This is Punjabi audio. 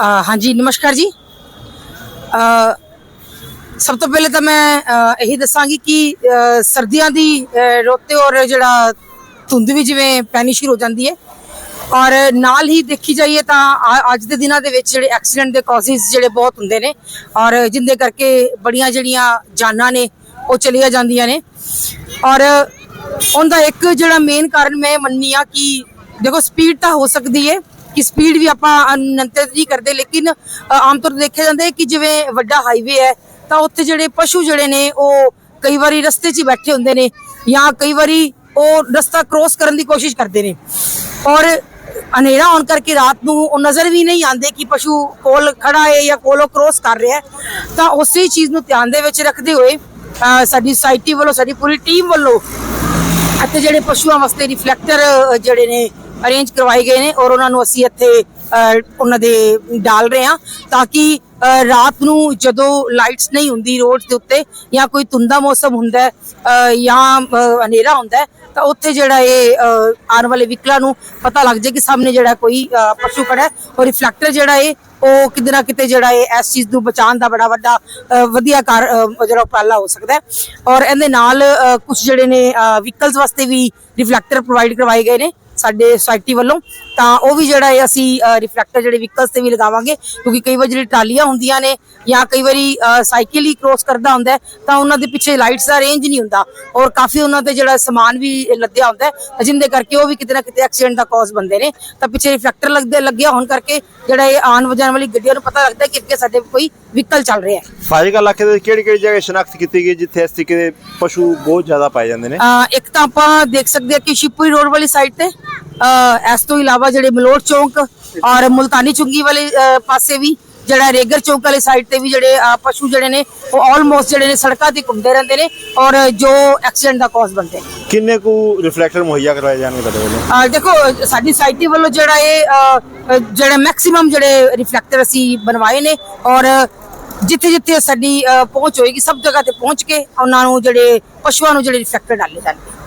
ਹਾਂਜੀ, ਨਮਸਕਾਰ ਜੀ। ਸਭ ਤੋਂ ਪਹਿਲੇ ਤਾਂ ਮੈਂ ਇਹੀ ਦੱਸਾਂਗੀ ਕਿ ਸਰਦੀਆਂ ਦੀ ਰੋਤੇ ਔਰ ਜਿਹੜਾ ਧੁੰਦ ਵੀ ਜਿਵੇਂ ਪੈਣੀ ਸ਼ੁਰੂ ਹੋ ਜਾਂਦੀ ਹੈ। ਔਰ ਨਾਲ ਹੀ ਦੇਖੀ ਜਾਈਏ ਤਾਂ ਅ- ਅੱਜ ਦੇ ਦਿਨਾਂ ਦੇ ਵਿੱਚ ਜਿਹੜੇ ਐਕਸੀਡੈਂਟ ਦੇ ਕਾਜ਼ਸ ਜਿਹੜੇ ਬਹੁਤ ਹੁੰਦੇ ਨੇ, ਔਰ ਜਿੰਦੇ ਕਰਕੇ ਬੜੀਆਂ ਜਿਹੜੀਆਂ ਜਾਨਾਂ ਨੇ, ਉਹ ਚਲੀਆਂ ਜਾਂਦੀਆਂ ਨੇ। ਔਰ ਉਹਦਾ ਇੱਕ ਜਿਹੜਾ ਮੇਨ ਕਾਰਨ ਮੈਂ ਮੰਨੀ ਆ ਕਿ ਦੇਖੋ ਸਪੀਡ ਤਾਂ ਹੋ ਸਕਦੀ ਹੈ ਕਿ ਸਪੀਡ ਵੀ ਆਪਾਂ ਨਿਯੰਤਰਿਤ ਨਹੀਂ ਕਰਦੇ, ਲੇਕਿਨ ਆਮ ਤੌਰ ਤੇ ਦੇਖਿਆ ਜਾਂਦਾ ਹੈ ਕਿ ਜਿਵੇਂ ਵੱਡਾ ਹਾਈਵੇ ਹੈ, ਤਾਂ ਉੱਥੇ ਜਿਹੜੇ ਪਸ਼ੂ ਜਿਹੜੇ ਨੇ, ਉਹ ਕਈ ਵਾਰੀ ਰਸਤੇ 'ਚ ਬੈਠੇ ਹੁੰਦੇ ਨੇ ਜਾਂ ਕਈ ਵਾਰੀ ਉਹ ਰਸਤਾ ਕ੍ਰੋਸ ਕਰਨ ਦੀ ਕੋਸ਼ਿਸ਼ ਕਰਦੇ ਨੇ। ਔਰ ਹਨੇਰਾ ਹੋਣ ਕਰਕੇ ਰਾਤ ਨੂੰ ਉਹ ਨਜ਼ਰ ਵੀ ਨਹੀਂ ਆਉਂਦੇ ਕਿ ਪਸ਼ੂ ਕੋਲ ਖੜਾ ਹੈ ਜਾਂ ਕੋਲੋਂ ਕ੍ਰੋਸ ਕਰ ਰਿਹਾ ਹੈ। ਤਾਂ ਉਸੇ ਚੀਜ਼ ਨੂੰ ਧਿਆਨ ਦੇ ਵਿੱਚ ਰੱਖਦੇ ਹੋਏ ਸਾਡੀ ਸੋਸਾਇਟੀ ਵੱਲੋਂ, ਸਾਡੀ ਪੂਰੀ ਟੀਮ ਵੱਲੋਂ ਅਤੇ ਜਿਹੜੇ ਪਸ਼ੂਆਂ ਵਾਸਤੇ ਰਿਫਲੈਕਟਰ ਜਿਹੜੇ ਨੇ ਅਰੇਂਜ ਕਰਵਾਏ ਗਏ ਨੇ ਔਰ ਉਹਨਾਂ ਨੂੰ ਅਸੀਂ ਇੱਥੇ ਉਹਨਾਂ ਦੇ ਡਾਲ ਰਹੇ ਹਾਂ ਤਾਂ ਕਿ ਰਾਤ ਨੂੰ ਜਦੋਂ ਲਾਈਟਸ ਨਹੀਂ ਹੁੰਦੀ ਰੋਡ ਦੇ ਉੱਤੇ ਜਾਂ ਕੋਈ ਧੁੰਦਾ ਮੌਸਮ ਹੁੰਦਾ ਜਾਂ ਹਨੇਰਾ ਹੁੰਦਾ ਤਾਂ ਉੱਥੇ ਜਿਹੜਾ ਇਹ ਆਉਣ ਵਾਲੇ ਵਿਕਲਾ ਨੂੰ ਪਤਾ ਲੱਗ ਜਾਏ ਕਿ ਸਾਹਮਣੇ ਜਿਹੜਾ ਕੋਈ ਪਸ਼ੂ ਖੜਾ ਹੈ ਔਰ ਰਿਫਲੈਕਟਰ ਜਿਹੜਾ ਇਹ ਉਹ ਕਿਤੇ ਨਾ ਕਿਤੇ ਜਿਹੜਾ ਇਹ ਇਸ ਚੀਜ਼ ਨੂੰ ਬਚਾਉਣ ਦਾ ਬੜਾ ਵੱਡਾ ਵਧੀਆ ਕਾਰ ਜਿਹੜਾ ਉਪਰਾਲਾ ਹੋ ਸਕਦਾ ਔਰ ਇਹਦੇ ਨਾਲ ਕੁਝ ਜਿਹੜੇ ਨੇ ਵਹੀਕਲਸ ਵਾਸਤੇ ਵੀ ਰਿਫਲੈਕਟਰ ਪ੍ਰੋਵਾਈਡ ਕਰਵਾਏ ਗਏ ਨੇ ਸਾਡੇ ਸੋਸਾਇਟੀ ਵੱਲੋਂ। ਤਾਂ ਉਹ ਵੀ ਜਿਹੜਾ ਹੈ ਅਸੀਂ ਰਿਫਲੈਕਟਰ ਜਿਹੜੇ ਵਹੀਕਲਸ ਤੇ ਵੀ ਲਗਾਵਾਂਗੇ ਕਿਉਂਕਿ ਕਈ ਵਾਰ ਜਿਹੜੀ ਟਰਾਲੀਆਂ ਹੁੰਦੀਆਂ ਨੇ ਜਾਂ ਕਈ ਵਾਰੀ ਸਾਈਕਲ ਹੀ ਕ੍ਰੋਸ ਕਰਦਾ ਹੁੰਦਾ ਤਾਂ ਉਹਨਾਂ ਦੇ ਪਿੱਛੇ ਲਾਈਟਸ ਦਾ ਰੇਂਜ ਨਹੀਂ ਹੁੰਦਾ। ਔਰ ਕਾਫੀ ਉਹਨਾਂ ਤੇ ਜਿਹੜਾ ਸਮਾਨ ਵੀ ਲੱਦਿਆ ਹੁੰਦਾ ਹੈ, ਜਿੰਦੇ ਕਰਕੇ ਉਹ ਵੀ ਕਿਤੇ ਨਾ ਕਿਤੇ ਐਕਸੀਡੈਂਟ ਦਾ ਕਾਜ਼ ਬੰਦੇ ਨੇ। ਤਾਂ ਪਿੱਛੇ ਰਿਫਲੈਕਟਰ ਲੱਗਦੇ ਲੱਗਿਆ ਹੋਣ ਕਰਕੇ ਜਿਹੜਾ ਇਹ ਆਉਣ ਵਜਾਣ ਵਾਲੀ ਗੱਡੀਆਂ ਨੂੰ ਪਤਾ ਲੱਗਦਾ ਕਿ ਅੱਗੇ ਸਾਡੇ ਕੋਈ ਵਹੀਕਲ ਚੱਲ ਰਿਹਾ ਹੈ। ਫਾਜ਼ਿਲਕਾ ਇਲਾਕੇ ਦੇ ਕਿਹੜੀ ਕਿਹੜੀ ਜਗ੍ਹਾ ਸ਼ਨਾਖਤ ਕੀਤੀ ਗਈ ਜਿੱਥੇ ਇਸ ਤਰੀਕੇ ਦੇ ਪਸ਼ੂ ਬਹੁਤ ਜ਼ਿਆਦਾ ਪਾਏ ਜਾਂਦੇ ਨੇ? ਅਹ ਇੱਕ ਤਾਂ ਆਪਾਂ ਦੇਖ ਸਕਦੇ ਹਾਂ ਕਿ ਸ਼ਿਪੂਰੀ ਰੋਡ ਵਾਲੀ ਸਾਈਡ ਤੇ ਅਹ ਇਸ ਤੋਂ ਇਲਾਵਾ ਜਿਹੜੇ ਮਲੋਟ ਚੌਂਕ ਔਰ ਮੁਲਤਾਨੀ ਚੁੰਗੀ ਵਾਲੇ ਪਾਸੇ ਵੀ ਜਿਹੜਾ ਰੇਗਰ ਚੌਂਕ ਵਾਲੀ ਸਾਈਡ ਤੇ ਵੀ ਜਿਹੜੇ ਪਸ਼ੂ ਜਿਹੜੇ ਨੇ ਉਹ ਆਲਮੋਸਟ ਜਿਹੜੇ ਨੇ ਸੜਕਾਂ ਤੇ ਘੁੰਮਦੇ ਰਹਿੰਦੇ ਨੇ ਔਰ ਜੋ ਐਕਸੀਡੈਂਟ ਦਾ ਕਾਜ਼ ਬਣਦੇ ਨੇ। ਕਿੰਨੇ ਕੁ ਰਿਫਲੈਕਟਰ ਮੁਹੱਈਆ ਕਰਵਾਏ ਜਾਣਗੇ ਤੁਹਾਡੇ ਵੱਲੋਂ? ਦੇਖੋ ਸਾਡੀ ਸਾਈਟੀ ਵੱਲੋਂ ਜਿਹੜਾ ਇਹ ਜਿਹੜੇ ਮੈਕਸਿਮਮ ਜਿਹੜੇ ਰਿਫਲੈਕਟਰ ਅਸੀਂ ਬਣਵਾਏ ਨੇ ਔਰ ਜਿੱਥੇ ਜਿੱਥੇ ਸਾਡੀ ਪਹੁੰਚ ਹੋਏਗੀ ਸਭ ਜਗ੍ਹਾ ਤੇ ਪਹੁੰਚ ਕੇ ਉਹਨਾਂ ਨੂੰ ਜਿਹੜੇ ਪਸ਼ੂਆਂ ਨੂੰ ਜਿਹੜੇ ਰਿਫਲੈਕਟਰ ਡਾਲੇ ਜਾਣਗੇ।